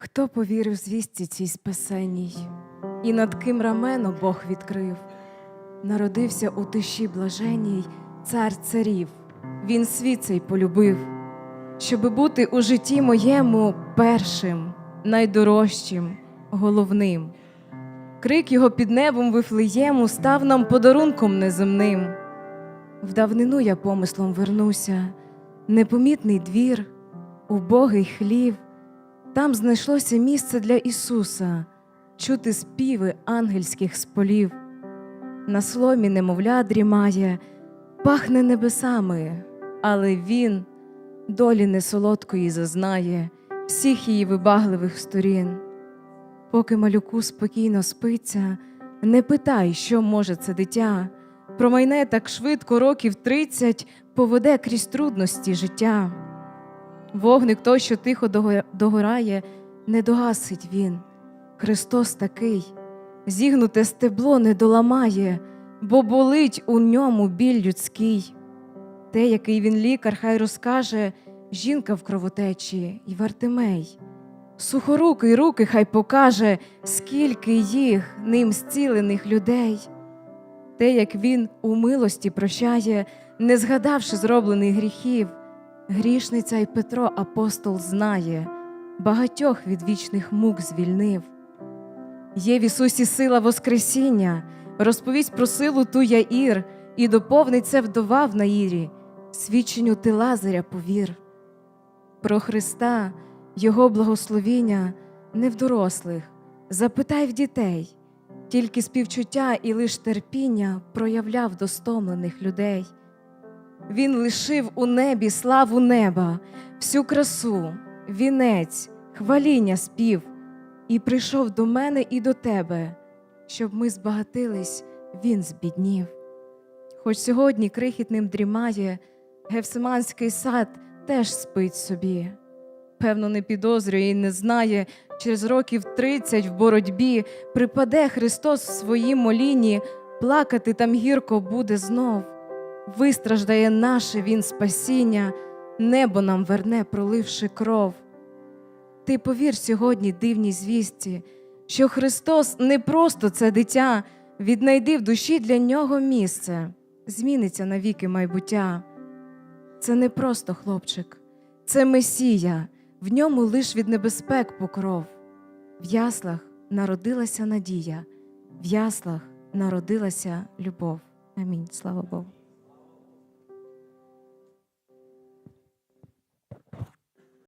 Хто повірив звісті цій спасенній, і над ким рамено Бог відкрив, народився у тиші блаженній цар царів, він світ цей полюбив, щоби бути у житті моєму першим, найдорожчим, головним. Крик його під небом вифлеєму став нам подарунком неземним. В давнину я помислом вернуся, непомітний двір, убогий хлів. Там знайшлося місце для Ісуса, чути співи ангельських сполів. На сломі немовля дрімає, пахне небесами, але Він долі несолодкої зазнає всіх її вибагливих сторін. Поки малюку спокійно спиться, не питай, що може це дитя. Промайне так швидко років тридцять, поведе крізь трудності життя. Вогник той, що тихо догорає, не догасить він. Христос такий, зігнуте стебло не доламає, бо болить у ньому біль людський. Те, який він лікар, хай розкаже жінка в кровотечі й Вартимей. Сухорукий руки хай покаже, скільки їх ним зцілених людей. Те, як він у милості прощає, не згадавши зроблених гріхів. Грішниця й Петро апостол знає, багатьох від вічних мук звільнив. Є в Ісусі сила Воскресіння, розповість про силу ту Яїр, і доповнить це вдова в Наїрі, свідченню ти Лазаря повір. Про Христа, Його благословіння не в дорослих, запитай в дітей, тільки співчуття і лиш терпіння проявляв до стомлених людей. Він лишив у небі славу неба, всю красу, вінець, хваління спів, і прийшов до мене і до тебе, щоб ми збагатились, він збіднів. Хоч сьогодні крихітним дрімає, Гевсиманський сад теж спить собі. Певно, не підозрює і не знає, через років тридцять в боротьбі припаде Христос в своїм молінні, плакати там гірко буде знов вистраждає наше Він спасіння, небо нам верне, проливши кров. Ти повір сьогодні дивній звісті, що Христос не просто це дитя, віднайди в душі для нього місце, зміниться навіки майбуття. Це не просто хлопчик, це Месія, в ньому лиш від небезпек покров. В яслах народилася надія, в яслах народилася любов. Амінь. Слава Богу.